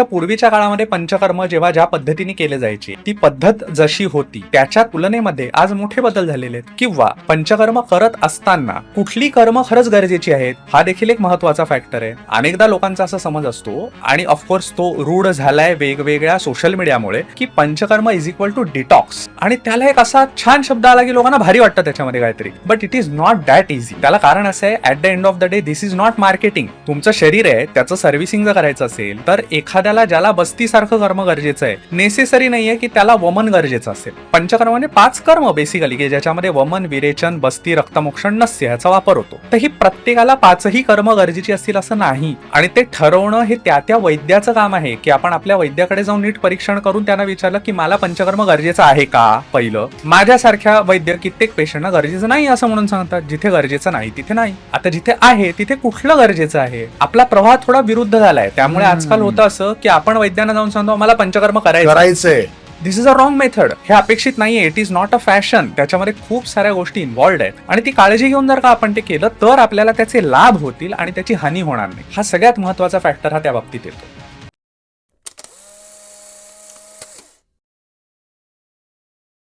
आता पूर्वीच्या काळामध्ये पंचकर्म जेव्हा ज्या पद्धतीने केले जायचे ती पद्धत जशी होती त्याच्या तुलनेमध्ये आज मोठे बदल झालेले आहेत. किंवा पंचकर्म करत असताना कुठली कर्म खरंच गरजेची आहेत हा देखील एक महत्त्वाचा फॅक्टर आहे. अनेकदा लोकांचा असा समज असतो आणि ऑफकोर्स तो रूढ झालाय वेगवेगळ्या सोशल मीडियामुळे की panchakarma is equal to detox आणि त्याला एक असा छान शब्द आला की लोकांना भारी वाटतं त्याच्यामध्ये काहीतरी. But it is not that easy त्याला कारण असं आहे at the end of the day this is not marketing तुमचं शरीर आहे त्याचं सर्व्हिसिंग जर करायचं असेल तर एखाद्या एखाद्याला ज्याला बस्तीसारखं कर्म गरजेचं आहे. नेसेसरी नाहीये की त्याला वमन गरजेचं असेल. पंचकर्माने पाच कर्म बेसिकली की ज्याच्यामध्ये वमन विरेचन बस्ती रक्तमोक्षण नस्य ह्याचा वापर होतो. तर ही प्रत्येकाला पाचही कर्म गरजेची असतील असं नाही. आणि ते ठरवणं हे त्या त्या वैद्याचं काम आहे की आपण आपल्या वैद्याकडे जाऊन नीट परीक्षण करून त्यांना विचारलं की मला पंचकर्म गरजेचं आहे का पहिलं? माझ्यासारख्या वैद्य कित्येक पेशंटना गरजेचं नाही असं म्हणून सांगतात. जिथे गरजेचं नाही तिथे नाही. आता जिथे आहे तिथे कुठलं गरजेचं आहे? आपला प्रवाह थोडा विरुद्ध झालाय. त्यामुळे आजकाल होतं असं की आपण वैद्यांना जाऊन सांगतो मला पंचकर्म करायचं करायचंय. This is a wrong method हे अपेक्षित नाहीये. It is not a fashion त्याच्यामध्ये खूप साऱ्या गोष्टी इन्व्हॉल्ड आहेत. आणि ती काळजी घेऊन जर का आपण ते केलं तर आपल्याला त्याचे लाभ होतील आणि त्याची हानी होणार नाही. हा सगळ्यात महत्त्वाचा फॅक्टर हा त्या बाबतीत येतो.